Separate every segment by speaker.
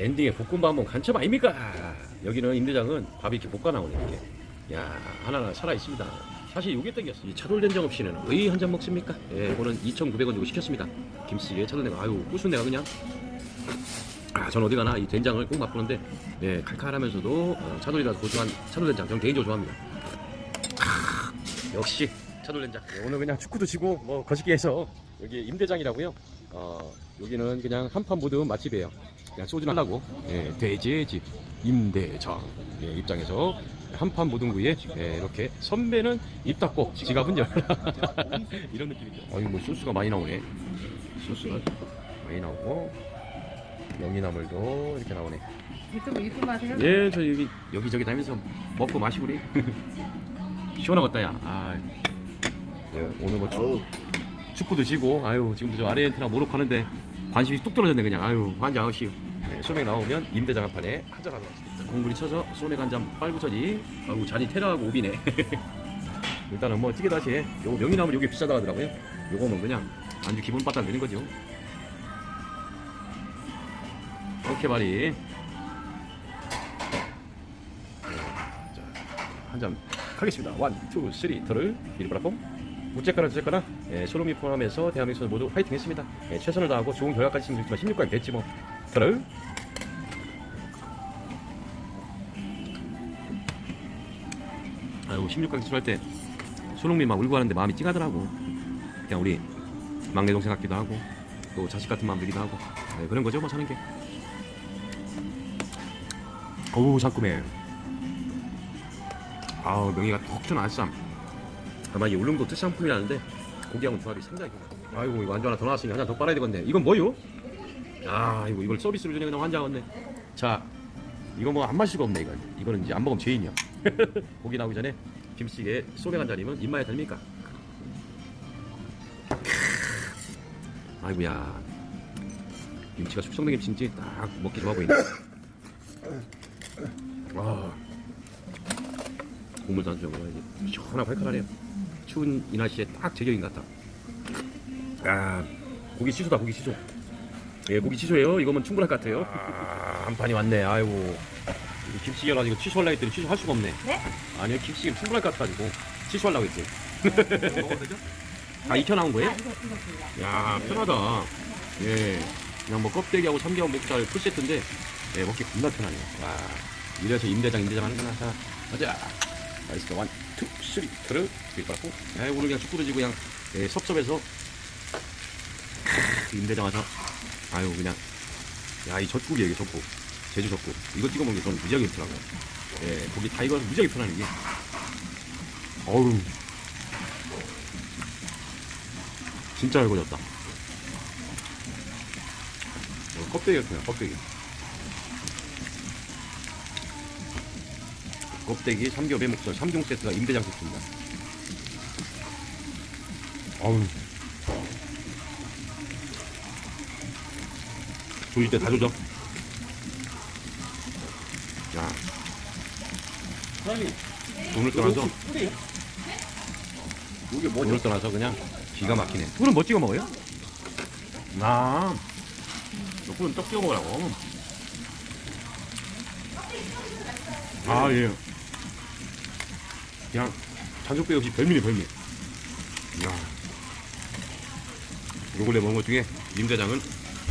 Speaker 1: 엔딩에 볶음밥 한번 간첩 아닙니까? 여기는 임대장은 밥이 이렇게 볶아 나오네 이렇게. 야 하나하나 살아 있습니다. 사실 요게 땡겼어. 이 차돌 된장 없이는 의한 잔 먹습니까? 예, 이거는 2,900원 주고 시켰습니다. 김치찌개 차돌 된장. 아유 꾸순 내가 그냥. 아, 전 어디 가나 이 된장을 꼭 맛보는데 예, 칼칼하면서도 어, 차돌이라 고소한 차돌 된장. 저는 개인적으로 좋아합니다. 아, 역시 차돌 된장. 예, 오늘 그냥 축구도 치고 뭐 거시기 해서 여기 임대장이라고요. 어, 여기는 그냥 한판 모든 맛집이에요. 그냥 소주나 하려고 예, 돼지의 집 임대장 예, 입장에서 한판 모든구이에 예, 이렇게 선배는 입 닫고 지갑은 열라 이런 느낌이죠. 아유 뭐 소스가 많이 나오네. 소스가 많이 나오고 명이나물도 이렇게 나오네.
Speaker 2: 유튜브 유튜브 하세요?
Speaker 1: 예, 저 여기 여기저기 다니면서 먹고 마시고 우리 시원하겠다 야. 아, 예, 오늘 뭐 축구, 축구도 지고 아유 지금도 저 아르헨티나 모로코 하는데 관심이 뚝 떨어졌네 그냥 아유 환장 아웃이요. 네, 소맥 나오면 임대장 한 판에 한잔 하는 거지. 공물이 쳐서 소맥 한 잔 빨고 쳐지. 아유 잔이 테라하고 오비네. 일단은 뭐 찌개 다시 해. 요 명이나물 요게 비싸다 하더라고요. 요거는 그냥 안주 기본 바탕 되는 거죠. 오케이 말이. 한 잔 하겠습니다. 원, 투, 쓰리, 터를 일브라폼. 우째거나 저째거나 예, 소름이 포함해서 대한민국 모두 파이팅 했습니다. 예, 최선을 다하고 좋은 결과까지 힘들지만 16강이 됐지 뭐. 터를. 아유 16강 진출할 때 손흥민 막 울고 하는데 마음이 찡하더라고. 그냥 우리 막내 동생 같기도 하고 또 자식 같은 마음 들기도 하고 네, 그런 거죠 뭐 사는 게. 어우 상큼해. 아우 명이가 톡 튀어나온 쌈 아마 이 울릉도 특산품이라는데 고기하고 조합이 상당히 좋아. 아이고 이거 안주 하나 더 나왔으니 한잔 더 빨아야 되겠네 이건 뭐요? 아 이거 이걸 서비스로 주네 그냥 환장했네 자 이거 뭐 안 마실 수가 없네 이건. 이거는 이제 안 먹으면 죄인이야. 고기 나오기 전에 김치찌개 소맥 한 잔이면 입맛에 듭니까? 아이고야. 김치가 숙성된 김치인지 딱 먹기 좋아 보이네. 와 국물 단수 먹어야지 시원하고 칼칼하네요. 추운 이 날씨에 딱 제격인 것 같다. 아 고기 취소다 고기 취소. 예 고기 취소예요. 이거면 충분할 것 같아요. 아, 한 판이 왔네. 아이고. 이 김치찌개 가지고 취소하려고 했더니 취소할 수가 없네.
Speaker 2: 네?
Speaker 1: 아니요 김치찌개 충분할 것 같아가지고 취소하려고 했지. 먹어도 되죠? 다 익혀 나온 거예요?
Speaker 2: 아, 이거 이거 이거.
Speaker 1: 야 편하다. 예. 그냥 뭐 껍데기하고 삼계하고 목살 풀세트인데 예 먹기 겁나 편하네요. 와 이래서 임대장 임대장 하는구나. 자 가자 나이스 원, 투, 쓰리 트르 빗받고 예, 오늘 그냥 축구도 지고 그냥 예, 섭섭해서 크, 임대장 와서 아유 그냥 야이 젖국이에요 이게 젖국 제주 젖국 이거 찍어 먹는 게 저는 무지하게 편하고요 예 고기 다 익어서 무지하게 편하는 게. 어우. 진짜 알고졌다. 어, 껍데기 같아요 껍데기 껍데기 삼겹 배목살 3종 세트가 임대장 세트입니다. 어우. 조질 때다 조져. 야.
Speaker 3: 사장님,
Speaker 1: 돈을 떠나서?
Speaker 3: 뭐죠?
Speaker 1: 돈을 떠나서 그냥 기가 막히네. 꿀은 뭐 찍어 먹어요? 아 꿀은 떡 찍어 먹으라고. 아 예 그냥 잔속배 없이 별미네 별미. 야. 요걸래 먹은 것 중에 임대장은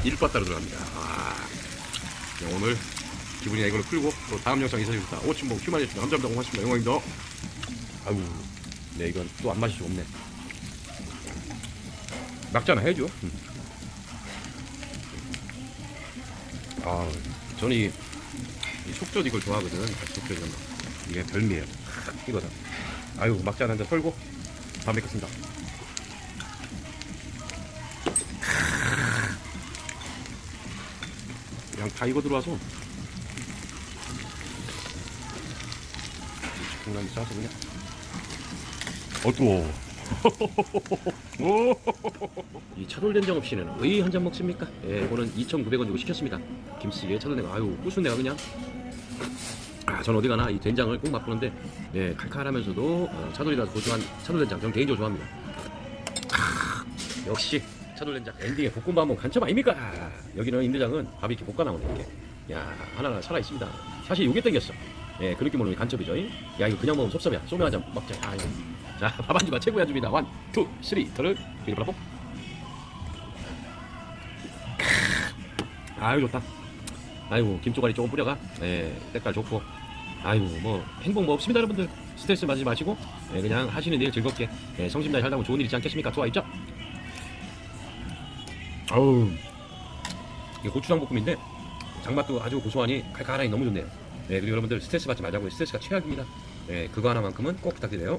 Speaker 1: 일바따로 들어갑니다. 아. 네, 오늘 기분이 이걸로 풀고 또 다음 영상 있어줍니다. 오친봉 휴마니스트 감사합니다. 고맙습니다. 영광입니다. 아유 네 이건 또안수 없네. 막잖아 해줘 음. 아 저는 이, 이 속젓 이걸 좋아하거든. 속젓 이런 거. 이게 별미예요. 이거다 아유 막잔 한잔 털고? 다음 뵙겠습니다. 그냥 다 익어 들어와서. 중간에 싸서 그냥. 어두워. 이 차돌 된장 없이는 의한잔 먹습니까? 예, 이거는 2,900원 주고 시켰습니다. 김치찌개 차돌 내가 아유 꾸순 내가 그냥 아, 전 어디 가나 이 된장을 꼭 맛보는데 예, 칼칼하면서도 어, 차돌이라 고소한 차돌 된장 전 개인적으로 좋아합니다. 아, 역시 차돌 된장 엔딩에 볶음밥 한번 간첩 아닙니까? 여기는 임대장은 밥이 이렇게 볶아 나오네 이렇게. 야 하나하나 살아 있습니다. 사실 요게 땡겼어. 예, 그 느낌으로 간첩이죠. 야 이거 그냥 먹으면 섭섭이야. 소면 한잔 먹자. 아, 이거. 자, 밥 안주가 최고의 안주입니다. 원, 투, 쓰리, 터를 비리블라뽕. 아유 좋다. 아이고 김조가리 조금 뿌려가. 예, 색깔 좋고. 아이고 뭐 행복 뭐 없습니다 여러분들. 스트레스 받지 마시고 예, 그냥 하시는 일 즐겁게 예, 성심다해 살다 보면 좋은 일 있지 않겠습니까? 좋아 있죠? 아우 이게 고추장 볶음인데 장맛도 아주 고소하니 칼칼하니 너무 좋네요. 네, 그리고 여러분들 스트레스 받지 말자고요. 스트레스가 최악입니다. 네, 그거 하나만큼은 꼭 부탁드려요.